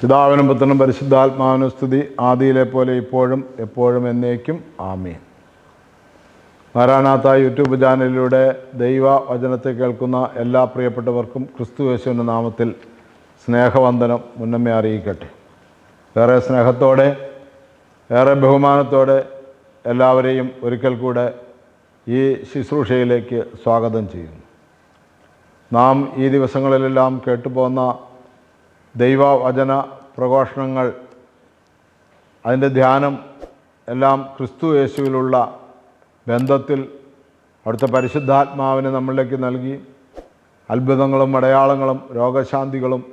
പിതാവിനും പുത്രനും പരിശുദ്ധാത്മാവിനും സ്തുതി. ആദിയിലെ പോലെ ഇപ്പോഴും എപ്പോഴും എന്നേക്കും. ആമീൻ. മാരാനാഥ യൂട്യൂബ് ചാനലിലൂടെ ദൈവ വചനത്തെ കേൾക്കുന്ന എല്ലാ പ്രിയപ്പെട്ടവർക്കും ക്രിസ്തു യേശുവിന്റെ നാമത്തിൽ സ്നേഹവന്ദനം മുന്നമേ അറിയിക്കട്ടെ. ഏറെ സ്നേഹത്തോടെ ഏറെ ബഹുമാനത്തോടെ എല്ലാവരെയും ഒരിക്കൽ കൂടെ ഈ ശുശ്രൂഷയിലേക്ക് സ്വാഗതം ചെയ്യുന്നു. നാം ഈ ദിവസങ്ങളിലെല്ലാം കേട്ടുപോകുന്ന ദൈവവചന പ്രഘോഷണങ്ങൾ അതിന്റെ ധ്യാനം എല്ലാം ക്രിസ്തു യേശുവിലുള്ള ബന്ധത്തിൽ അവിടുത്തെ പരിശുദ്ധാത്മാവിനെ നമ്മളിലേക്ക് നൽകി. അത്ഭുതങ്ങളും അടയാളങ്ങളും രോഗശാന്തികളും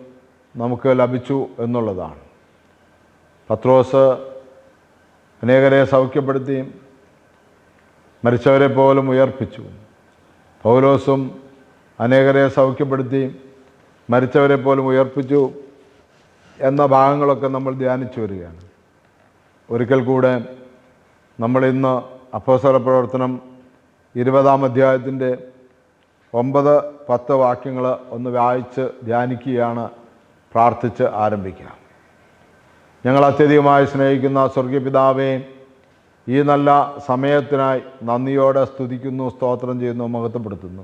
നമുക്ക് ലഭിച്ചു എന്നുള്ളതാണ്. പത്രോസ് അനേകരെ സൗഖ്യപ്പെടുത്തി മരിച്ചവരെ പോലും ഉയർപ്പിച്ചു. പൗലോസും അനേകരെ സൗഖ്യപ്പെടുത്തി മരിച്ചവരെ പോലും ഉയർപ്പിച്ചു. എന്ന ഭാഗങ്ങളൊക്കെ നമ്മൾ ധ്യാനിച്ചു വരികയാണ്. ഒരിക്കൽ കൂടെ നമ്മൾ ഇന്ന് അപ്പോസല പ്രവർത്തനം ഇരുപതാം അധ്യായത്തിന്റെ ഒമ്പത് പത്ത് വാക്യങ്ങൾ ഒന്ന് വായിച്ച് ധ്യാനിക്കുകയാണ് പ്രാർത്ഥിച്ച് ആരംഭിക്കുക ഞങ്ങൾ അത്യധികമായി സ്നേഹിക്കുന്ന സ്വർഗീയ പിതാവേ ഈ നല്ല സമയത്തിനായി നന്ദിയോടെ സ്തുതിക്കുന്നു സ്തോത്രം ചെയ്യുന്നു മഹത്വപ്പെടുത്തുന്നു.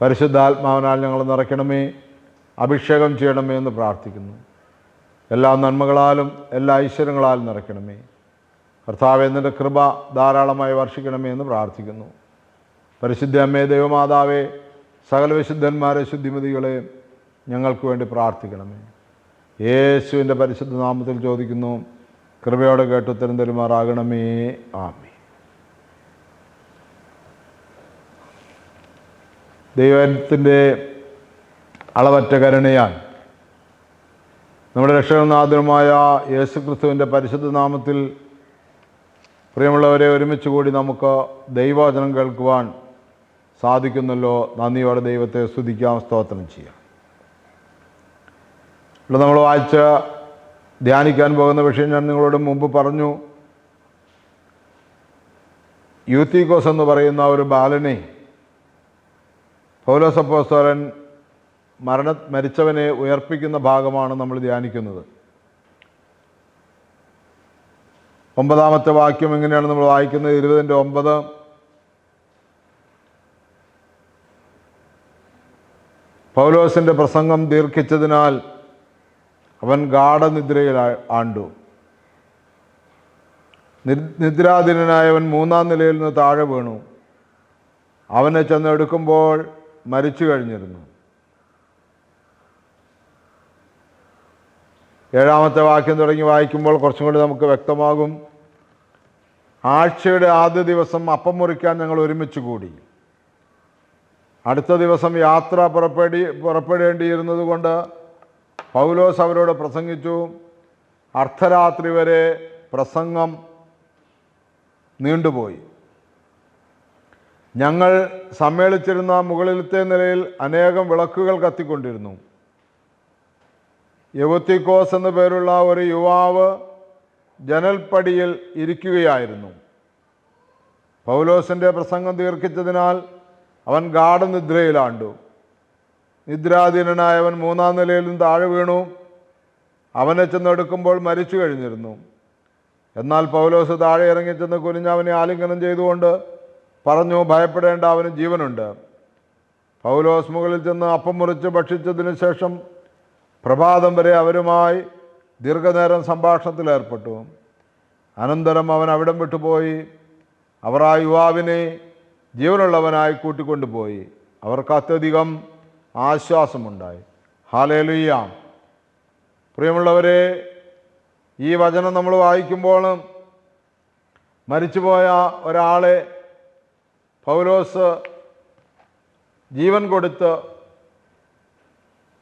പരിശുദ്ധാത്മാവിനാൽ ഞങ്ങൾ നിറയ്ക്കണമേ. അഭിഷേകം ചെയ്യണമേ എന്ന് പ്രാർത്ഥിക്കുന്നു. എല്ലാ നന്മകളാലും എല്ലാ ഐശ്വര്യങ്ങളാലും നിറയ്ക്കണമേ. കർത്താവ് എന്നിന്റെ കൃപ ധാരാളമായി വർഷിക്കണമേ എന്ന് പ്രാർത്ഥിക്കുന്നു. പരിശുദ്ധ അമ്മേ ദൈവമാതാവേ സകല വിശുദ്ധന്മാരെ ശുദ്ധിമതികളെ ഞങ്ങൾക്ക് വേണ്ടി പ്രാർത്ഥിക്കണമേ. യേശുവിന്റെ പരിശുദ്ധ നാമത്തിൽ ചോദിക്കുന്നു കൃപയോടെ കേട്ടുത്തരം തരുമാറാകണമേ. ആമി ദൈവത്തിന്റെ അളവറ്റ കരുണയാൽ. നമ്മുടെ രക്ഷകനാഥനുമായ യേശു ക്രിസ്തുവിന്റെ പരിശുദ്ധ നാമത്തിൽ പ്രിയമുള്ളവരെ ഒരുമിച്ച് കൂടി നമുക്ക് ദൈവവചനം കേൾക്കുവാൻ സാധിക്കുന്നല്ലോ. നന്ദിയോടെ ദൈവത്തെ സ്തുതിക്കാം സ്തോത്രം ചെയ്യാം. ഇവിടെ നമ്മൾ വായിച്ച ധ്യാനിക്കാൻ പോകുന്ന വിഷയം ഞാൻ നിങ്ങളോട് മുമ്പ് പറഞ്ഞു. യൂത്തിക്കോസ് എന്ന് പറയുന്ന ഒരു ബാലനെ പൗലോസപ്പോസ്തോലൻ മരണ മരിച്ചവനെ ഉയർപ്പിക്കുന്ന ഭാഗമാണ് നമ്മൾ ധ്യാനിക്കുന്നത്. ഒമ്പതാമത്തെ വാക്യം എങ്ങനെയാണ് നമ്മൾ വായിക്കുന്നത്? ഇരുപതിന്റെ ഒമ്പത്. പൗലോസിന്റെ പ്രസംഗം ദീർഘിച്ചതിനാൽ അവൻ ഗാഠനിദ്രയിൽ ആണ്ടു. നിദ്രാധീനനായവൻ മൂന്നാം നിലയിൽ നിന്ന് താഴെ വീണു. അവനെ ചെന്ന് എടുക്കുമ്പോൾ മരിച്ചു കഴിഞ്ഞിരുന്നു. ഏഴാമത്തെ വാക്യം തുടങ്ങി വായിക്കുമ്പോൾ കുറച്ചും കൂടി നമുക്ക് വ്യക്തമാകും. ആഴ്ചയുടെ ആദ്യ ദിവസം അപ്പം മുറിക്കാൻ ഞങ്ങൾ ഒരുമിച്ച് കൂടി. അടുത്ത ദിവസം യാത്ര പുറപ്പെടി പുറപ്പെടേണ്ടിയിരുന്നത് കൊണ്ട് പൗലോസ് അവരോട് പ്രസംഗിച്ചു. അർദ്ധരാത്രി വരെ പ്രസംഗം നീണ്ടുപോയി. ഞങ്ങൾ സമ്മേളിച്ചിരുന്ന മുകളിലത്തെ നിലയിൽ അനേകം വിളക്കുകൾ കത്തിക്കൊണ്ടിരുന്നു. യവത്തിക്കോസ് എന്ന പേരുള്ള ഒരു യുവാവ് ജനൽപ്പടിയിൽ ഇരിക്കുകയായിരുന്നു. പൗലോസിന്റെ പ്രസംഗം ദീർഘിച്ചതിനാൽ അവൻ ഗാഠനിദ്രയിലാണ്ടു നിദ്രാധീനനായവൻ മൂന്നാം നിലയിൽ നിന്ന് താഴെ വീണു. അവനെ ചെന്നെടുക്കുമ്പോൾ മരിച്ചു കഴിഞ്ഞിരുന്നു. എന്നാൽ പൗലോസ് താഴെ ഇറങ്ങിച്ചെന്ന് കുനിഞ്ഞ് അവനെ ആലിംഗനം ചെയ്തുകൊണ്ട് പറഞ്ഞു ഭയപ്പെടേണ്ട അവന് ജീവനുണ്ട്. പൗലോസ് മുകളിൽ ചെന്ന് അപ്പം മുറിച്ച് ഭക്ഷിച്ചതിന് ശേഷം പ്രഭാതം വരെ അവരുമായി ദീർഘനേരം സംഭാഷണത്തിൽ ഏർപ്പെട്ടു. അനന്തരം അവൻ അവിടം വിട്ടുപോയി. അവർ ആ യുവാവിനെ ജീവനുള്ളവനായി കൂട്ടിക്കൊണ്ടുപോയി. അവർക്ക് അത്യധികം ആശ്വാസമുണ്ടായി. ഹാലേലുയ്യാം പ്രിയമുള്ളവരെ ഈ വചനം നമ്മൾ വായിക്കുമ്പോൾ മരിച്ചുപോയ ഒരാളെ പൗലോസ് ജീവൻ കൊടുത്ത്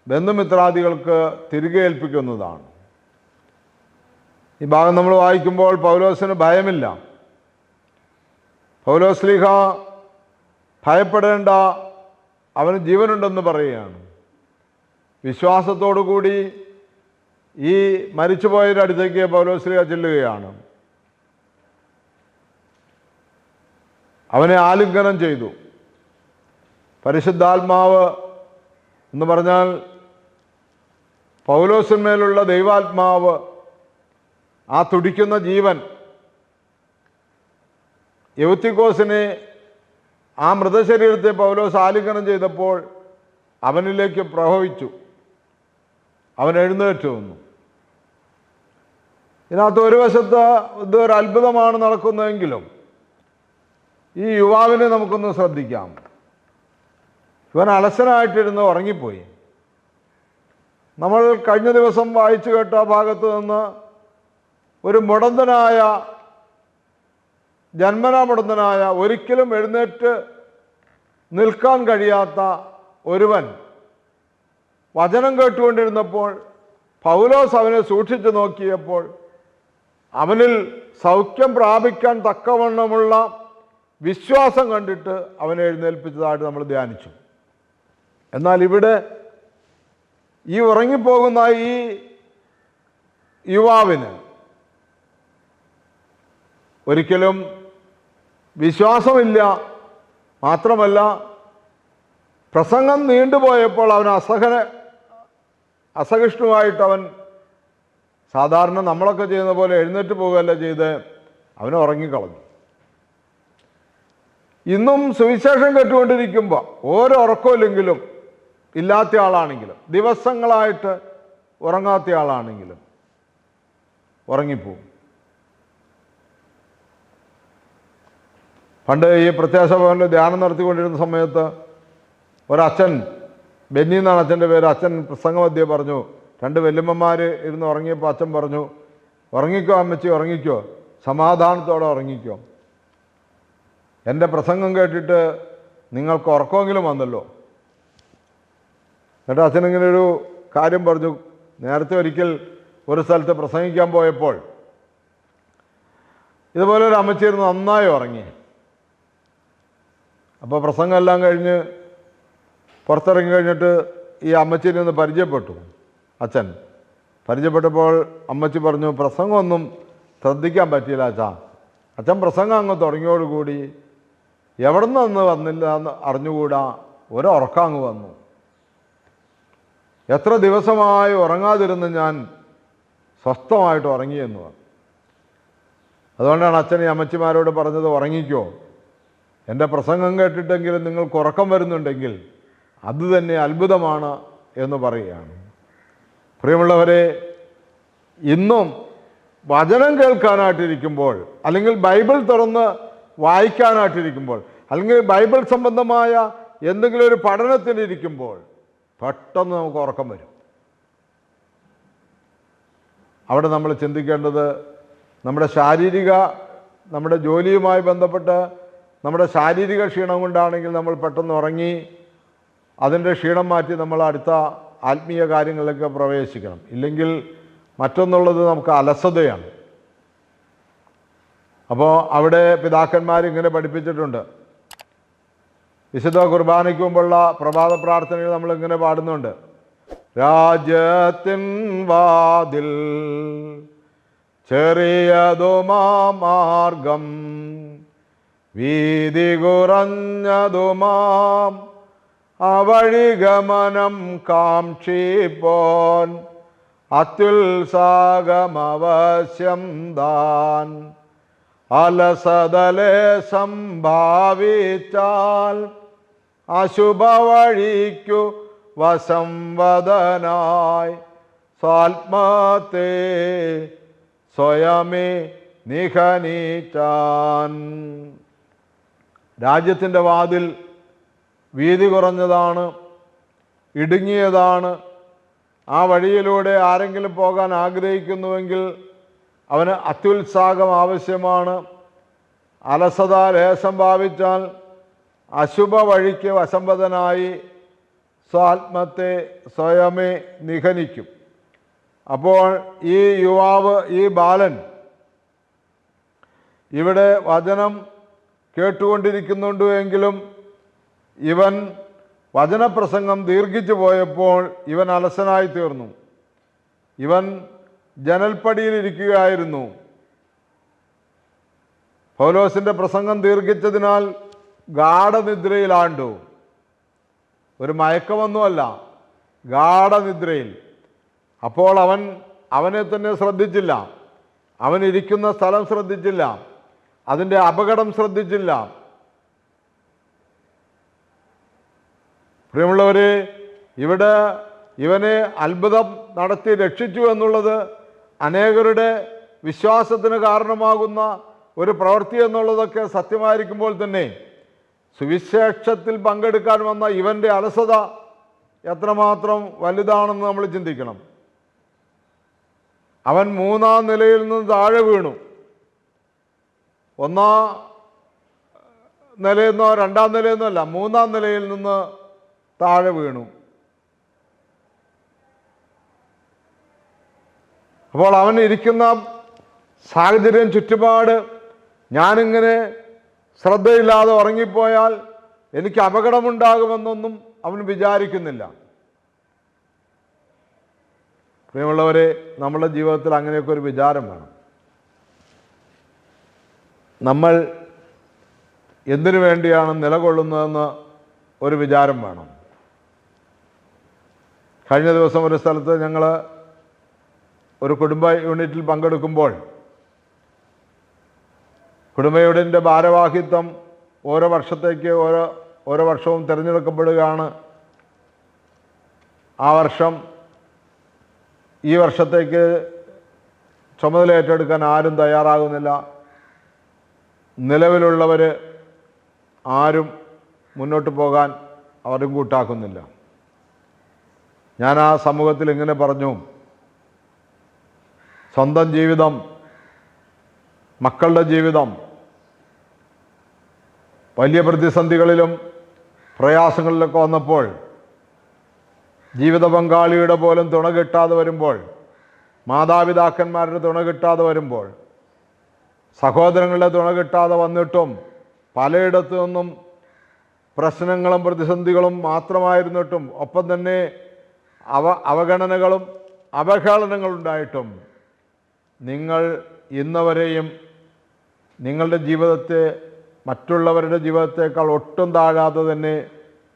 ബന്ധുമിത്രാദികൾക്ക് തിരികെ ഏൽപ്പിക്കുന്നതാണ്. ഈ ഭാഗം നമ്മൾ വായിക്കുമ്പോൾ പൗലോസിന് ഭയമില്ല. പൗലോസ്ലിഹ ഭയപ്പെടേണ്ട അവന് ജീവനുണ്ടെന്ന് പറയുകയാണ്. വിശ്വാസത്തോടു കൂടി ഈ മരിച്ചുപോയവരുടെ അടുത്തേക്ക് പൗലോസ്ലിഹ ചെല്ലുകയാണ്. അവനെ ആലിംഗനം ചെയ്തു. പരിശുദ്ധാത്മാവ് എന്ന് പറഞ്ഞാൽ പൗലോസിന്മേലുള്ള ദൈവാത്മാവ് ആ തുടിക്കുന്ന ജീവൻ യൗത്തിക്കോസിനെ ആ മൃതശരീരത്തെ പൗലോസ് ആലിംഗനം ചെയ്തപ്പോൾ അവനിലേക്ക് പ്രഭവിച്ചു അവൻ എഴുന്നേറ്റു വന്നു ഇതിനകത്ത് ഒരു വശത്ത് ഇത് ഒരു അത്ഭുതമാണ് നടക്കുന്നതെങ്കിലും ഈ യുവാവിനെ നമുക്കൊന്ന് ശ്രദ്ധിക്കാം. ഇവൻ അലസനായിട്ടിരുന്ന് ഉറങ്ങിപ്പോയി. നമ്മൾ കഴിഞ്ഞ ദിവസം വായിച്ചു കേട്ട ഭാഗത്ത് നിന്ന് ഒരു മുടന്തനായ ജന്മനാ മുടന്തനായ ഒരിക്കലും എഴുന്നേറ്റ് നിൽക്കാൻ കഴിയാത്ത ഒരുവൻ വചനം കേട്ടുകൊണ്ടിരുന്നപ്പോൾ പൗലോസ് അവനെ സൂക്ഷിച്ചു നോക്കിയപ്പോൾ അവനിൽ സൗഖ്യം പ്രാപിക്കാൻ തക്കവണ്ണമുള്ള വിശ്വാസം കണ്ടിട്ട് അവനെ എഴുന്നേൽപ്പിച്ചതായിട്ട് നമ്മൾ ധ്യാനിച്ചു. എന്നാൽ ഇവിടെ ഈ ഉറങ്ങിപ്പോകുന്ന ഈ യുവാവിന് ഒരിക്കലും വിശ്വാസമില്ല. മാത്രമല്ല പ്രസംഗം നീണ്ടുപോയപ്പോൾ അവൻ അസഹന അവൻ സാധാരണ നമ്മളൊക്കെ ചെയ്യുന്ന പോലെ എഴുന്നേറ്റ് പോവുകയല്ല ചെയ്ത് അവൻ ഉറങ്ങിക്കളഞ്ഞു. ഇന്നും സുവിശേഷം കേട്ടുകൊണ്ടിരിക്കുമ്പോൾ ഓരോ ഉറക്കമില്ലെങ്കിലും ഇല്ലാത്ത ആളാണെങ്കിലും ദിവസങ്ങളായിട്ട് ഉറങ്ങാത്ത ആളാണെങ്കിലും ഉറങ്ങിപ്പോവും. പണ്ട് ഈ പ്രത്യാശ ഭവനിൽ ധ്യാനം നടത്തിക്കൊണ്ടിരുന്ന സമയത്ത് ഒരച്ഛൻ ബെന്നി എന്നാണ് അച്ഛന്റെ പേര് അച്ഛൻ പ്രസംഗമധ്യേ പറഞ്ഞു രണ്ട് വല്യമ്മമാർ ഇരുന്ന് ഉറങ്ങിയപ്പോൾ അച്ഛൻ പറഞ്ഞു ഉറങ്ങിക്കോ അമ്മച്ചി ഉറങ്ങിക്കോ സമാധാനത്തോടെ ഉറങ്ങിക്കോ. എന്റെ പ്രസംഗം കേട്ടിട്ട് നിങ്ങൾക്ക് ഉറക്കമെങ്കിലും വന്നല്ലോ. എന്നിട്ട് അച്ഛൻ ഇങ്ങനെ ഒരു കാര്യം പറഞ്ഞു. നേരത്തെ ഒരിക്കൽ ഒരു സ്ഥലത്ത് പ്രസംഗിക്കാൻ പോയപ്പോൾ ഇതുപോലെ ഒരു അമ്മച്ചിരുന്ന് നന്നായി ഉറങ്ങി. അപ്പോൾ പ്രസംഗം എല്ലാം കഴിഞ്ഞ് പുറത്തിറങ്ങി കഴിഞ്ഞിട്ട് ഈ അമ്മച്ചിനെ ഒന്ന് പരിചയപ്പെട്ടു അച്ഛൻ. പരിചയപ്പെട്ടപ്പോൾ അമ്മച്ചി പറഞ്ഞു പ്രസംഗമൊന്നും ശ്രദ്ധിക്കാൻ പറ്റിയില്ല അച്ഛാ. അച്ഛൻ പ്രസംഗം അങ്ങ് തുടങ്ങിയോടുകൂടി. എവിടെ നിന്ന് വന്നില്ല എന്ന് അറിഞ്ഞുകൂടാ. ഒരുറക്കം അങ്ങ് വന്നു. എത്ര ദിവസമായി ഉറങ്ങാതിരുന്ന് ഞാൻ സ്വസ്ഥമായിട്ട് ഉറങ്ങിയെന്ന് പറഞ്ഞു അതുകൊണ്ടാണ് അച്ഛൻ ഈ അമ്മച്ചിമാരോട് പറഞ്ഞത് ഉറങ്ങിക്കോ. എന്റെ പ്രസംഗം കേട്ടിട്ടെങ്കിലും നിങ്ങൾക്ക് ഉറക്കം വരുന്നുണ്ടെങ്കിൽ അത് തന്നെ അത്ഭുതമാണ് എന്ന് പറയുകയാണ്. പ്രിയമുള്ളവരെ ഇന്നും വചനം കേൾക്കാനായിട്ടിരിക്കുമ്പോൾ അല്ലെങ്കിൽ ബൈബിൾ തുറന്ന് വായിക്കാനായിട്ടിരിക്കുമ്പോൾ അല്ലെങ്കിൽ ബൈബിൾ സംബന്ധമായ എന്തെങ്കിലും ഒരു പഠനത്തിലിരിക്കുമ്പോൾ പെട്ടെന്ന് നമുക്ക് ഉറക്കം വരും. അവിടെ നമ്മൾ ചിന്തിക്കേണ്ടത് നമ്മുടെ ശാരീരിക നമ്മുടെ ജോലിയുമായി ബന്ധപ്പെട്ട് നമ്മുടെ ശാരീരിക ക്ഷീണം കൊണ്ടാണെങ്കിൽ നമ്മൾ പെട്ടെന്ന് ഉറങ്ങി അതിന്റെ ക്ഷീണം മാറ്റി നമ്മൾ അടുത്ത ആത്മീയ കാര്യങ്ങളിലേക്ക് പ്രവേശിക്കണം. ഇല്ലെങ്കിൽ മറ്റൊന്നുള്ളത് നമുക്ക് അലസതയാണ്. അപ്പോൾ അവിടെ പിതാക്കന്മാർ ഇങ്ങനെ പഠിപ്പിച്ചിട്ടുണ്ട്. വിശുദ്ധ കുർബാനയ്ക്ക് മുമ്പുള്ള പ്രഭാത പ്രാർത്ഥനയിൽ നമ്മൾ ഇങ്ങനെ പാടുന്നുണ്ട്. രാജ്യത്തിൻ വാതിൽ ചെറിയതുമാർഗം വീതി കുറഞ്ഞതുമാം അവഴിഗമനം കാക്ഷിപ്പോൻ അത്യുത്സാഹമവശ്യം താൻ അലസതലെ സംഭാവിച്ചാൽ അശുഭവഴിക്കു വസംവദനായി. സ്വാത്മത്തെ സ്വയമേ നിഹനിച്ചാൻ. രാജ്യത്തിന്റെ വാതിൽ വീതി കുറഞ്ഞതാണ് ഇടുങ്ങിയതാണ്. ആ വഴിയിലൂടെ ആരെങ്കിലും പോകാൻ ആഗ്രഹിക്കുന്നുവെങ്കിൽ അവന് അത്യുത്സാഹം ആവശ്യമാണ്. അലസത ലേശം ഭാവിച്ചാൽ അശുഭ വഴിക്ക് വശംവദനായി സ്വാത്മത്തെ സ്വയമേ നിഹനിക്കും. അപ്പോൾ ഈ യുവാവ് ഈ ബാലൻ ഇവിടെ വചനം കേട്ടുകൊണ്ടിരിക്കുന്നുണ്ട് എങ്കിലും ഇവൻ വചനപ്രസംഗം ദീർഘിച്ചു പോയപ്പോൾ ഇവൻ അലസനായി തീർന്നു. ഇവൻ ജനൽപ്പടിയിലിരിക്കുകയായിരുന്നു പൗലോസിന്റെ പ്രസംഗം ദീർഘിച്ചതിനാൽ ഗാഠനിദ്രയിലാണ്ടു. ഒരു മയക്കമൊന്നുമല്ല ഗാഠനിദ്രയിൽ. അപ്പോൾ അവൻ അവനെ തന്നെ ശ്രദ്ധിച്ചില്ല. അവൻ ഇരിക്കുന്ന സ്ഥലം ശ്രദ്ധിച്ചില്ല. അതിന്റെ അപകടം ശ്രദ്ധിച്ചില്ല. പ്രിയമുള്ളവരെ ഇവിടെ ഇവനെ അത്ഭുതം നടത്തി രക്ഷിച്ചു എന്നുള്ളത് അനേകരുടെ വിശ്വാസത്തിന് കാരണമാകുന്ന ഒരു പ്രവൃത്തി എന്നുള്ളതൊക്കെ സത്യമായിരിക്കുമ്പോൾ തന്നെ സുവിശേഷത്തിൽ പങ്കെടുക്കാൻ വന്ന ഇവന്റെ അലസത എത്രമാത്രം വലുതാണെന്ന് നമ്മൾ ചിന്തിക്കണം. അവൻ മൂന്നാം നിലയിൽ നിന്ന് താഴെ വീണു. ഒന്നാം നിലയെന്നോ രണ്ടാം നിലയെന്നോ അല്ല മൂന്നാം നിലയിൽ നിന്ന് താഴെ വീണു. അപ്പോൾ അവൻ ഇരിക്കുന്ന സാഹചര്യം ചുറ്റുപാട് ഞാനിങ്ങനെ ശ്രദ്ധയില്ലാതെ ഉറങ്ങിപ്പോയാൽ എനിക്ക് അപകടമുണ്ടാകുമെന്നൊന്നും അവൻ വിചാരിക്കുന്നില്ല. പ്രിയമുള്ളവരെ നമ്മുടെ ജീവിതത്തിൽ അങ്ങനെയൊക്കെ ഒരു വിചാരം വേണം. നമ്മൾ എന്തിനു വേണ്ടിയാണ് നിലകൊള്ളുന്നതെന്ന് ഒരു വിചാരം വേണം. കഴിഞ്ഞ ദിവസം ഒരു സ്ഥലത്ത് ഞങ്ങൾ ഒരു കുടുംബ യൂണിറ്റിൽ പങ്കെടുക്കുമ്പോൾ കുടുംബ ഭാരവാഹിത്വം ഓരോ വർഷത്തേക്ക് ഓരോ ഓരോ വർഷവും തിരഞ്ഞെടുക്കപ്പെടുകയാണ്. ആ വർഷം ഈ വർഷത്തേക്ക് ചുമതല ഏറ്റെടുക്കാൻ ആരും തയ്യാറാകുന്നില്ല. നിലവിലുള്ളവർ ആരും മുന്നോട്ട് പോകാൻ അവരും കൂട്ടാക്കുന്നില്ല. ഞാൻ ആ സമൂഹത്തിൽ ഇങ്ങനെ പറഞ്ഞു. സ്വന്തം ജീവിതം മക്കളുടെ ജീവിതം വലിയ പ്രതിസന്ധികളിലും പ്രയാസങ്ങളിലൊക്കെ വന്നപ്പോൾ ജീവിത പങ്കാളിയുടെ പോലും തുണ കിട്ടാതെ വരുമ്പോൾ മാതാപിതാക്കന്മാരുടെ തുണ കിട്ടാതെ വരുമ്പോൾ സഹോദരങ്ങളുടെ തുണ കിട്ടാതെ വന്നിട്ടും പലയിടത്തു നിന്നും പ്രശ്നങ്ങളും പ്രതിസന്ധികളും മാത്രമായിരുന്നിട്ടും ഒപ്പം തന്നെ അവ അവഗണനകളും അവഹേളനങ്ങളുണ്ടായിട്ടും നിങ്ങൾ ഇന്നവരെയും നിങ്ങളുടെ ജീവിതത്തെ മറ്റുള്ളവരുടെ ജീവിതത്തേക്കാൾ ഒട്ടും താഴാതെ തന്നെ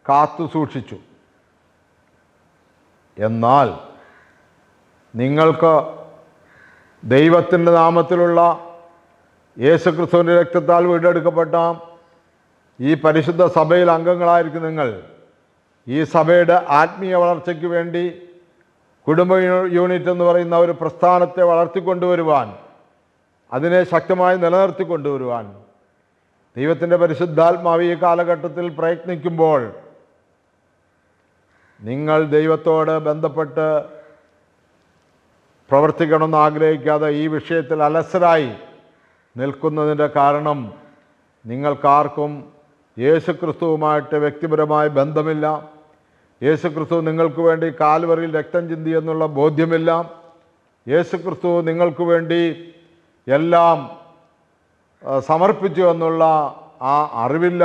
കാത്തു സൂക്ഷിച്ചു. എന്നാൽ നിങ്ങൾക്ക് ദൈവത്തിന്റെ നാമത്തിലുള്ള യേശുക്രിസ്തുവിന്റെ രക്തത്താൽ വീണ്ടെടുക്കപ്പെട്ട ഈ പരിശുദ്ധ സഭയിൽ അംഗങ്ങളായിരിക്കും നിങ്ങൾ. ഈ സഭയുടെ ആത്മീയ വളർച്ചയ്ക്ക് വേണ്ടി കുടുംബ യൂണിറ്റ് എന്ന് പറയുന്ന ഒരു പ്രസ്ഥാനത്തെ വളർത്തിക്കൊണ്ടുവരുവാൻ അതിനെ ശക്തമായി നിലനിർത്തിക്കൊണ്ടുവരുവാൻ ദൈവത്തിന്റെ പരിശുദ്ധാത്മാവ് ഈ കാലഘട്ടത്തിൽ പ്രയത്നിക്കുമ്പോൾ നിങ്ങൾ ദൈവത്തോട് ബന്ധപ്പെട്ട് പ്രവർത്തിക്കണമെന്ന് ആഗ്രഹിക്കാതെ ഈ വിഷയത്തിൽ അലസരായി നിൽക്കുന്നതിന്റെ കാരണം നിങ്ങൾക്കാർക്കും യേശുക്രിസ്തുവുമായിട്ട് വ്യക്തിപരമായ ബന്ധമില്ല. യേശുക്രിസ്തു നിങ്ങൾക്ക് വേണ്ടി കാൽവറിയിൽ രക്തം ചിന്തി എന്നുള്ള ബോധ്യമില്ല. യേശുക്രിസ്തു നിങ്ങൾക്ക് വേണ്ടി എല്ലാം സമർപ്പിച്ചു എന്നുള്ള ആ അറിവില്ല.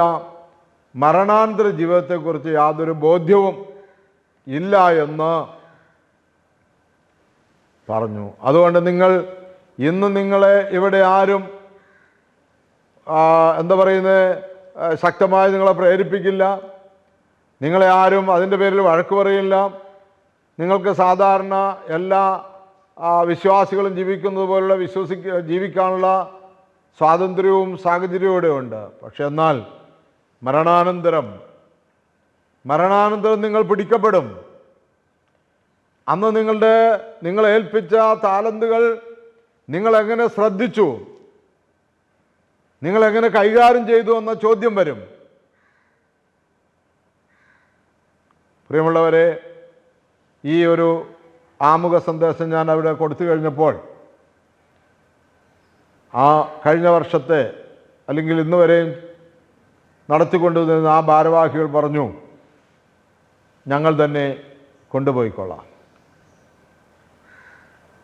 മരണാന്തര ജീവിതത്തെക്കുറിച്ച് യാതൊരു ബോധ്യവും ഇല്ല എന്ന് പറഞ്ഞു. അതുകൊണ്ട് നിങ്ങൾ ഇന്ന് നിങ്ങളെ ഇവിടെ ആരും എന്താ പറയുന്നത് ശക്തമായി നിങ്ങളെ പ്രേരിപ്പിക്കില്ല. നിങ്ങളെ ആരും അതിന്റെ പേരിൽ വഴക്ക് പറയില്ല. നിങ്ങൾക്ക് സാധാരണ എല്ലാ വിശ്വാസികളും ജീവിക്കുന്നത് പോലുള്ള വിശ്വസിക്ക ജീവിക്കാനുള്ള സ്വാതന്ത്ര്യവും സാഹചര്യവും ഉണ്ട്. പക്ഷെ എന്നാൽ മരണാനന്തരം മരണാനന്തരം നിങ്ങൾ പിടിക്കപ്പെടും. അന്ന് നിങ്ങളുടെ നിങ്ങൾ ഏൽപ്പിച്ച താലന്തുകൾ നിങ്ങൾ എങ്ങനെ ശ്രദ്ധിച്ചു? നിങ്ങൾ എങ്ങനെ കൈകാര്യം ചെയ്തു എന്ന ചോദ്യം വരും. പ്രിയമുള്ളവരെ ഈ ഒരു ആമുഖ സന്ദേശം ഞാൻ അവിടെ കൊടുത്തു കഴിഞ്ഞപ്പോൾ ആ കഴിഞ്ഞ വർഷത്തെ അല്ലെങ്കിൽ ഇന്ന് വരെയും നടത്തിക്കൊണ്ടുവന്നിരുന്ന ആ ഭാരവാഹികൾ പറഞ്ഞു ഞങ്ങൾ തന്നെ കൊണ്ടുപോയിക്കൊള്ളാം.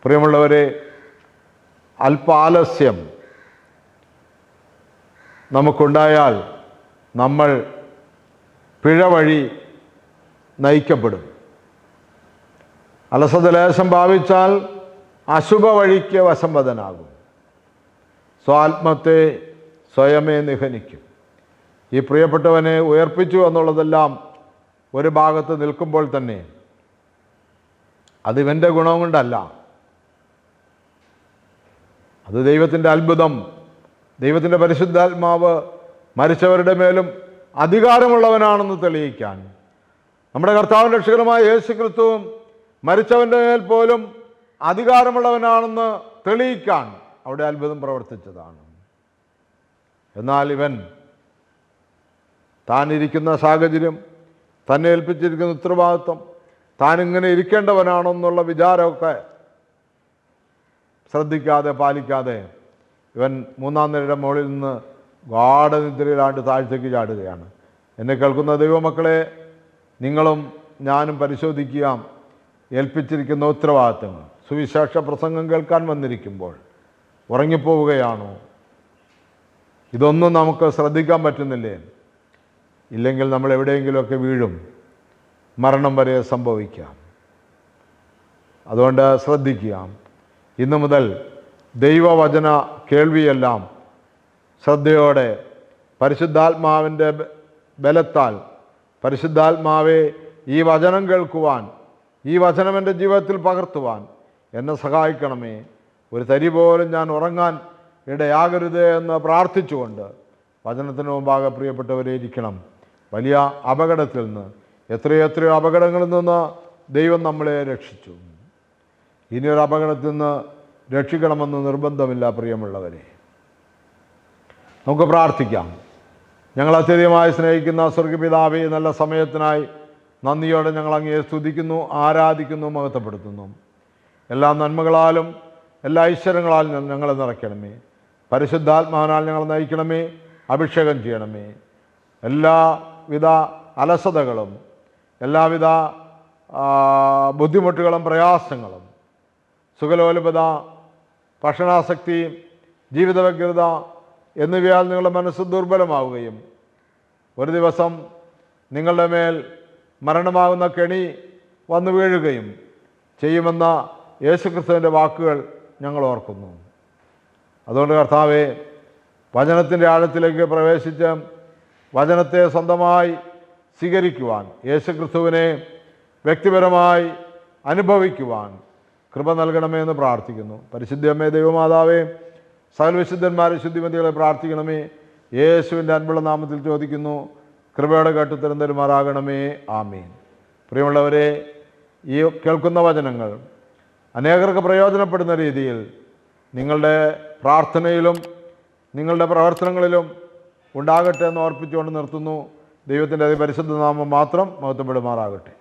പ്രിയമുള്ളവരെ അല്പാലസ്യം നമുക്കുണ്ടായാൽ നമ്മൾ പിഴവഴി നയിക്കപ്പെടും. അലസതലേശം ഭാവിച്ചാൽ അശുഭ വഴിക്ക് വശംവദനാകും സ്വാത്മത്തെ സ്വയമേ നിഹനിക്കും. ഈ പ്രിയപ്പെട്ടവനെ ഉയർപ്പിച്ചു എന്നുള്ളതെല്ലാം ഒരു ഭാഗത്ത് നിൽക്കുമ്പോൾ തന്നെ അത് ഇവന്റെ ഗുണം കൊണ്ടല്ല. അത് ദൈവത്തിന്റെ അത്ഭുതം. ദൈവത്തിന്റെ പരിശുദ്ധാത്മാവ് മരിച്ചവരുടെ മേലും അധികാരമുള്ളവനാണെന്ന് തെളിയിക്കാൻ. നമ്മുടെ കർത്താവിൻ രക്ഷകരമായ യേശു ക്രിസ്തുവും മരിച്ചവന്റെ മേൽ പോലും അധികാരമുള്ളവനാണെന്ന് തെളിയിക്കാൻ. അവിടെ അത്ഭുതം പ്രവർത്തിച്ചതാണ്. എന്നാൽ ഇവൻ താനിരിക്കുന്ന സാഹചര്യം തന്നെ ഏൽപ്പിച്ചിരിക്കുന്ന ഉത്തരവാദിത്വം താനിങ്ങനെ ഇരിക്കേണ്ടവനാണെന്നുള്ള വിചാരമൊക്കെ ശ്രദ്ധിക്കാതെ പാലിക്കാതെ ഇവൻ മൂന്നാം നിരയുടെ മുകളിൽ നിന്ന് ഗാഠനിദ്രയിലാണ്ട് താഴ്ചയ്ക്ക് ചാടുകയാണ്. എന്നെ കേൾക്കുന്ന ദൈവമക്കളെ നിങ്ങളും ഞാനും പരിശോധിക്കുക ഏൽപ്പിച്ചിരിക്കുന്ന ഉത്തരവാദിത്തങ്ങൾ സുവിശേഷ പ്രസംഗം കേൾക്കാൻ വന്നിരിക്കുമ്പോൾ ഉറങ്ങിപ്പോവുകയാണോ? ഇതൊന്നും നമുക്ക് ശ്രദ്ധിക്കാൻ പറ്റുന്നില്ലേ? ഇല്ലെങ്കിൽ നമ്മൾ എവിടെയെങ്കിലുമൊക്കെ വീഴും. മരണം വരെ സംഭവിക്കാം. അതുകൊണ്ട് ശ്രദ്ധിക്കുക ഇന്നു മുതൽ ദൈവവചന കേൾവിയെല്ലാം ശ്രദ്ധയോടെ പരിശുദ്ധാത്മാവിന്റെ ബലത്താൽ പരിശുദ്ധാത്മാവെ ഈ വചനം കേൾക്കുവാൻ ഈ വചനം എന്റെ ജീവിതത്തിൽ പകർത്തുവാൻ എന്നെ സഹായിക്കണമേ. ഒരു തരി പോലും ഞാൻ ഉറങ്ങാൻ ഇടയാകരുത് എന്ന് പ്രാർത്ഥിച്ചുകൊണ്ട് വചനത്തിന് മുമ്പാകെ പ്രിയപ്പെട്ടവരെ ഇരിക്കണം. വലിയ അപകടത്തിൽ നിന്ന് എത്രയോ എത്രയോ അപകടങ്ങളിൽ നിന്ന് ദൈവം നമ്മളെ രക്ഷിച്ചു. ഇനിയൊരു അപകടത്തിൽ നിന്ന് രക്ഷിക്കണമെന്ന് നിർബന്ധമില്ല പ്രിയമുള്ളവരെ. നമുക്ക് പ്രാർത്ഥിക്കാം. ഞങ്ങൾ അത്യധികമായി സ്നേഹിക്കുന്ന സ്വർഗപിതാവി നല്ല സമയത്തിനായി നന്ദിയോടെ ഞങ്ങൾ അങ്ങയെ സ്തുതിക്കുന്നു ആരാധിക്കുന്നു മഹത്വപ്പെടുത്തുന്നു. എല്ലാ നന്മകളാലും എല്ലാ ഈശ്വരങ്ങളാൽ ഞങ്ങളെ നിറയ്ക്കണമേ. പരിശുദ്ധാത്മാവിനാൽ ഞങ്ങൾ നയിക്കണമേ. അഭിഷേകം ചെയ്യണമേ. എല്ലാവിധ അലസതകളും എല്ലാവിധ ബുദ്ധിമുട്ടുകളും പ്രയാസങ്ങളും സുഖലോലുപത ഭക്ഷണാസക്തി ജീവിതവ്യഗ്രത എന്നിവയാൽ നിങ്ങളുടെ മനസ്സ് ദുർബലമാവുകയും ഒരു ദിവസം നിങ്ങളുടെ മേൽ മരണമാകുന്ന കെണി വന്നു വീഴുകയും ചെയ്യുമെന്ന യേശുക്രിസ്തുവിന്റെ വാക്കുകൾ ഞങ്ങൾ ഓർക്കുന്നു അതുകൊണ്ട് കർത്താവെ വചനത്തിന്റെ ആഴത്തിലേക്ക് പ്രവേശിച്ച് വചനത്തെ സ്വന്തമായി സ്വീകരിക്കുവാൻ യേശുക്രിസ്തുവിനെ വ്യക്തിപരമായി അനുഭവിക്കുവാൻ കൃപ നൽകണമേ എന്ന് പ്രാർത്ഥിക്കുന്നു. പരിശുദ്ധമ്മേ ദൈവമാതാവേ സകലവിശുദ്ധന്മാരെ ശുദ്ധിമതികളെ പ്രാർത്ഥിക്കണമേ. യേശുവിന്റെ അൻപുള്ള നാമത്തിൽ ചോദിക്കുന്നു കൃപയുടെ കേട്ടുത്തരം തരുമാറാകണമേ. ആമീൻ. പ്രിയമുള്ളവരെ ഈ കേൾക്കുന്ന വചനങ്ങൾ അനേകർക്ക് പ്രയോജനപ്പെടുന്ന രീതിയിൽ നിങ്ങളുടെ പ്രാർത്ഥനയിലും നിങ്ങളുടെ പ്രവർത്തനങ്ങളിലും ഉണ്ടാകട്ടെ എന്ന് ഓർപ്പിച്ചുകൊണ്ട് നിർത്തുന്നു. ദൈവത്തിന്റെ അതിപരിശുദ്ധ നാമം മാത്രം മഹത്വപ്പെടുമാറാകട്ടെ.